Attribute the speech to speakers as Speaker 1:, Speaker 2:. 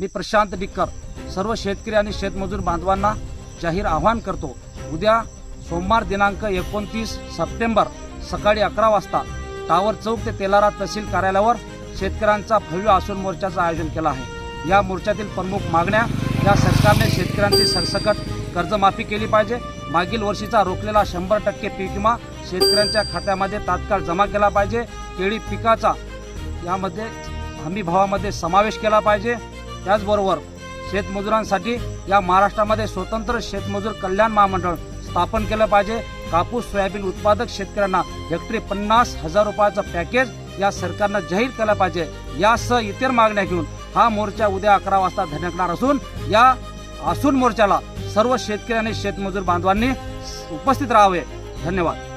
Speaker 1: मी Prashant decker सर्व शेतकरी आणि शेतमजूर बांधवांना जाहीर आवाहन करतो. उद्या सोमवार दिनांक एकोणतीस सप्टेंबर सकाळी अकरा वाजता टावर चौक ते तेलारा तहसील कार्यालयावर शेतकऱ्यांचा भव्य आसून मोर्चाचं आयोजन केलं आहे. या मोर्चातील प्रमुख मागण्या या सरकारने शेतकऱ्यांची सरसकट कर्जमाफी केली पाहिजे. मागील वर्षीचा रोखलेला शंभर टक्के पीक विमा शेतकऱ्यांच्या खात्यामध्ये तात्काळ जमा केला पाहिजे. केळी पिकाचा यामध्ये हमी भावामध्ये समावेश केला पाहिजे. त्याचबरोबर शेतमजुरांसाठी या महाराष्ट्रामध्ये स्वतंत्र शेतमजूर कल्याण महामंडळ स्थापन केलं पाहिजे. कापूस सोयाबीन उत्पादक शेतकऱ्यांना हेक्टरी पन्नास हजार रुपयाचं पॅकेज या सरकारनं जाहीर केलं पाहिजे. यासह इतर मागण्या घेऊन हा मोर्चा उद्या अकरा वाजता धडकणार असून या आसून मोर्चाला सर्व शेतकरी आणि शेतमजूर बांधवांनी उपस्थित राहावे. धन्यवाद.